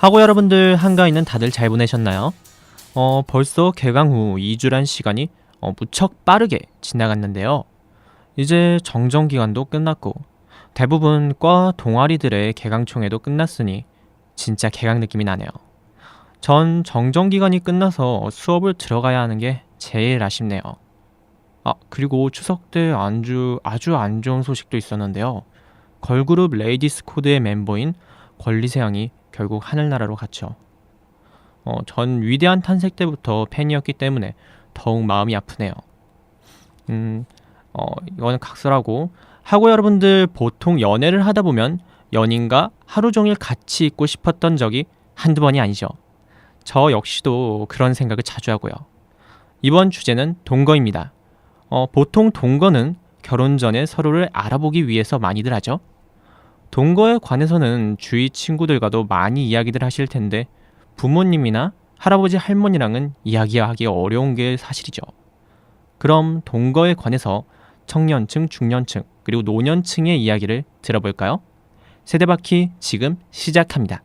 하고 여러분들 한가위는 다들 잘 보내셨나요? 어, 벌써 개강 후 2주란 시간이 어, 무척 빠르게 지나갔는데요. 이제 정정 기간도 끝났고 대부분 과 동아리들의 개강총회도 끝났으니 진짜 개강 느낌이 나네요. 전 정정 기간이 끝나서 수업을 들어가야 하는 게 제일 아쉽네요. 아, 그리고 추석 때 안주 아주 안 좋은 소식도 있었는데요. 걸그룹 레이디스 코드의 멤버인 권리세양이 결국 하늘나라로 갔죠. 어, 전 위대한 탄생 때부터 팬이었기 때문에 더욱 마음이 아프네요. 음, 어, 이거는 각설하고 하고 여러분들 보통 연애를 하다 보면 연인과 하루 종일 같이 있고 싶었던 적이 한두 번이 아니죠. 저 역시도 그런 생각을 자주 하고요. 이번 주제는 동거입니다. 어, 보통 동거는 결혼 전에 서로를 알아보기 위해서 많이들 하죠. 동거에 관해서는 주위 친구들과도 많이 이야기들 하실 텐데 부모님이나 할아버지 할머니랑은 이야기하기 어려운 게 사실이죠. 그럼 동거에 관해서 청년층, 중년층, 그리고 노년층의 이야기를 들어볼까요? 세대바퀴 지금 시작합니다.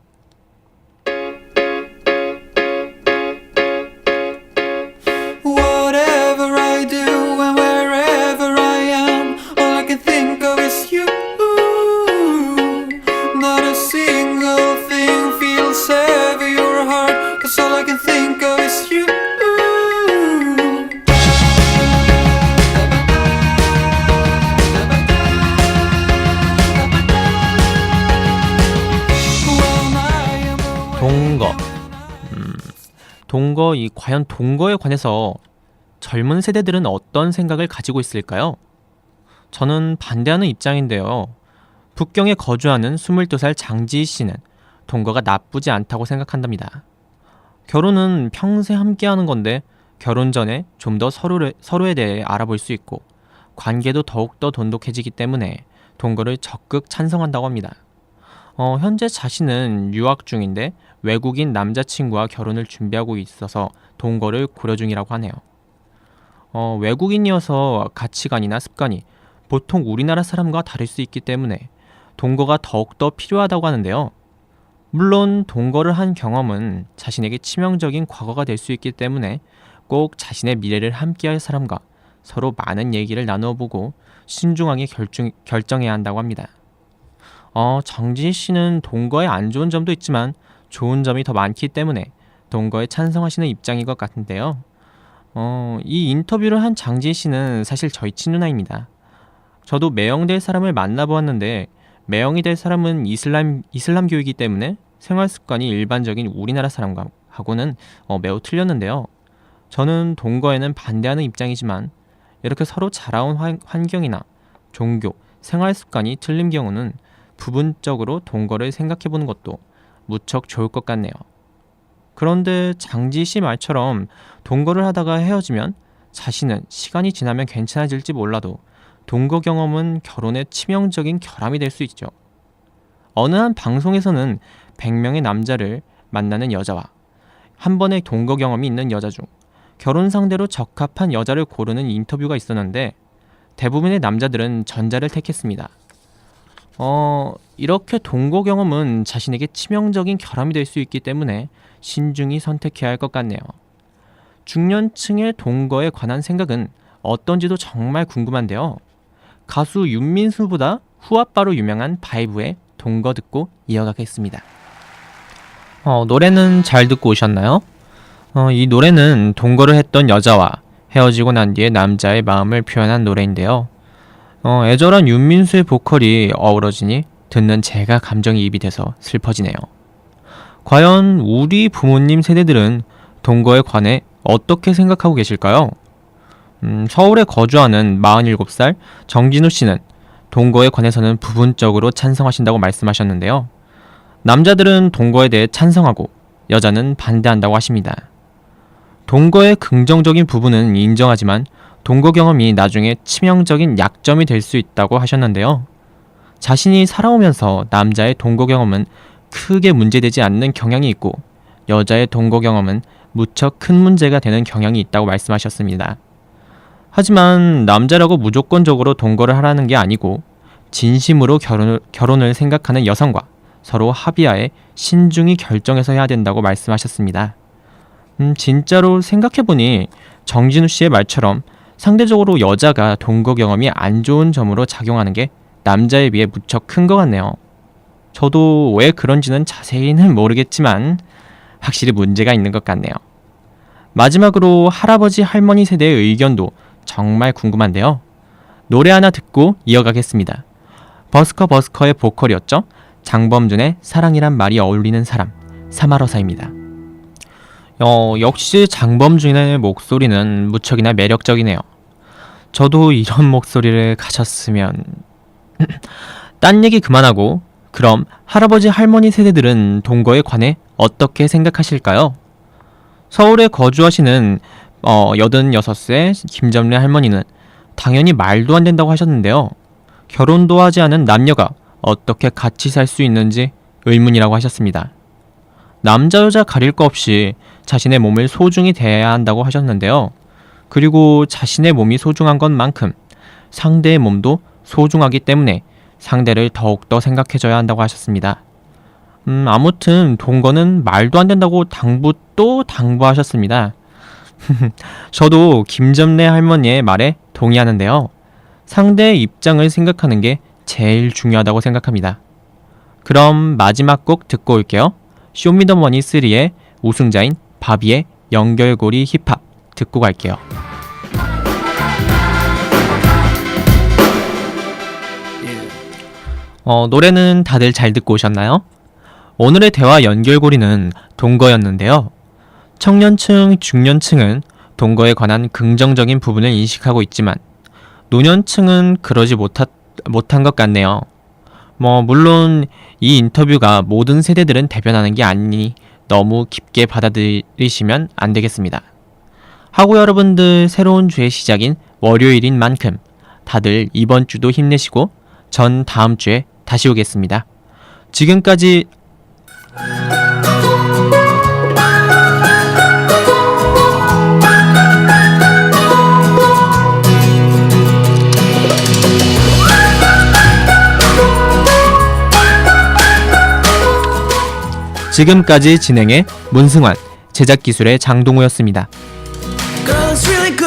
동거 이 과연 동거에 관해서 젊은 세대들은 어떤 생각을 가지고 있을까요? 저는 반대하는 입장인데요. 북경에 거주하는 22살 장지희 씨는 동거가 나쁘지 않다고 생각한답니다. 결혼은 평생 함께 하는 건데 결혼 전에 좀 더 서로를, 서로에 대해 알아볼 수 있고 관계도 더욱더 돈독해지기 때문에 동거를 적극 찬성한다고 합니다. 어, 현재 자신은 유학 중인데 외국인 남자친구와 결혼을 준비하고 있어서 동거를 고려 중이라고 하네요. 어, 외국인이어서 가치관이나 습관이 보통 우리나라 사람과 다를 수 있기 때문에 동거가 더욱더 필요하다고 하는데요. 물론 동거를 한 경험은 자신에게 치명적인 과거가 될 수 있기 때문에 꼭 자신의 미래를 함께할 사람과 서로 많은 얘기를 나누어 보고 신중하게 결정, 결정해야 한다고 합니다. 어, 정지희 씨는 동거에 안 좋은 점도 있지만 좋은 점이 더 많기 때문에 동거에 찬성하시는 입장인 것 같은데요. 어, 이 인터뷰를 한 장지희 씨는 사실 저희 친누나입니다. 저도 매형 될 사람을 만나보았는데 매형이 될 사람은 이슬람 이슬람교이기 때문에 생활 습관이 일반적인 우리나라 사람과 하고는 어, 매우 틀렸는데요. 저는 동거에는 반대하는 입장이지만 이렇게 서로 자라온 환- 환경이나 종교, 생활 습관이 틀린 경우는 부분적으로 동거를 생각해 보는 것도 무척 좋을 것 같네요. 그런데 장지 씨 말처럼 동거를 하다가 헤어지면 자신은 시간이 지나면 괜찮아질지 몰라도 동거 경험은 결혼의 치명적인 결함이 될 수 있죠. 어느 한 방송에서는 100명의 남자를 만나는 여자와 한 번의 동거 경험이 있는 여자 중 결혼 상대로 적합한 여자를 고르는 인터뷰가 있었는데 대부분의 남자들은 전자를 택했습니다. 어, 이렇게 동거 경험은 자신에게 치명적인 결함이 될 수 있기 때문에 신중히 선택해야 할 것 같네요. 중년층의 동거에 관한 생각은 어떤지도 정말 궁금한데요. 가수 윤민수보다 후아빠로 유명한 바이브의 동거 듣고 이어가겠습니다. 어, 노래는 잘 듣고 오셨나요? 어, 이 노래는 동거를 했던 여자와 헤어지고 난 뒤에 남자의 마음을 표현한 노래인데요. 어, 애절한 윤민수의 보컬이 어우러지니 듣는 제가 감정이입이 돼서 슬퍼지네요. 과연 우리 부모님 세대들은 동거에 관해 어떻게 생각하고 계실까요? 음, 서울에 거주하는 47살 정진우 씨는 동거에 관해서는 부분적으로 찬성하신다고 말씀하셨는데요. 남자들은 동거에 대해 찬성하고 여자는 반대한다고 하십니다. 동거의 긍정적인 부분은 인정하지만 동거 경험이 나중에 치명적인 약점이 될 수 있다고 하셨는데요. 자신이 살아오면서 남자의 동거 경험은 크게 문제되지 않는 경향이 있고 여자의 동거 경험은 무척 큰 문제가 되는 경향이 있다고 말씀하셨습니다. 하지만 남자라고 무조건적으로 동거를 하라는 게 아니고 진심으로 결혼을, 결혼을 생각하는 여성과 서로 합의하에 신중히 결정해서 해야 된다고 말씀하셨습니다. 음, 진짜로 생각해보니 정진우 씨의 말처럼 상대적으로 여자가 동거 경험이 안 좋은 점으로 작용하는 게 남자에 비해 무척 큰 것 같네요. 저도 왜 그런지는 자세히는 모르겠지만 확실히 문제가 있는 것 같네요. 마지막으로 할아버지 할머니 세대의 의견도 정말 궁금한데요. 노래 하나 듣고 이어가겠습니다. 버스커 버스커의 보컬이었죠. 장범준의 사랑이란 말이 어울리는 사람 사마러사입니다. 어, 역시 장범준의 목소리는 무척이나 매력적이네요. 저도 이런 목소리를 가졌으면 딴 얘기 그만하고 그럼 할아버지 할머니 세대들은 동거에 관해 어떻게 생각하실까요? 서울에 거주하시는 어, 86세 김점래 할머니는 당연히 말도 안 된다고 하셨는데요. 결혼도 하지 않은 남녀가 어떻게 같이 살 수 있는지 의문이라고 하셨습니다. 남자 여자 가릴 거 없이 자신의 몸을 소중히 대해야 한다고 하셨는데요. 그리고 자신의 몸이 소중한 것만큼 상대의 몸도 소중하기 때문에 상대를 더욱더 생각해줘야 한다고 하셨습니다. 음, 아무튼 동거는 말도 안 된다고 당부 또 당부하셨습니다. 저도 김점래 할머니의 말에 동의하는데요. 상대의 입장을 생각하는 게 제일 중요하다고 생각합니다. 그럼 마지막 곡 듣고 올게요. 쇼미더머니 3의 우승자인 바비의 연결고리 힙합 듣고 갈게요. 어, 노래는 다들 잘 듣고 오셨나요? 오늘의 대화 연결고리는 동거였는데요. 청년층, 중년층은 동거에 관한 긍정적인 부분을 인식하고 있지만 노년층은 그러지 못하, 못한 것 같네요. 뭐 물론 이 인터뷰가 모든 세대들은 대변하는 게 아니니 너무 깊게 받아들이시면 안 되겠습니다. 하고 여러분들 새로운 주의 시작인 월요일인 만큼 다들 이번 주도 힘내시고 전 다음 주에 다시 오겠습니다. 지금까지 지금까지 진행의 문승환, 제작 기술의 장동우였습니다.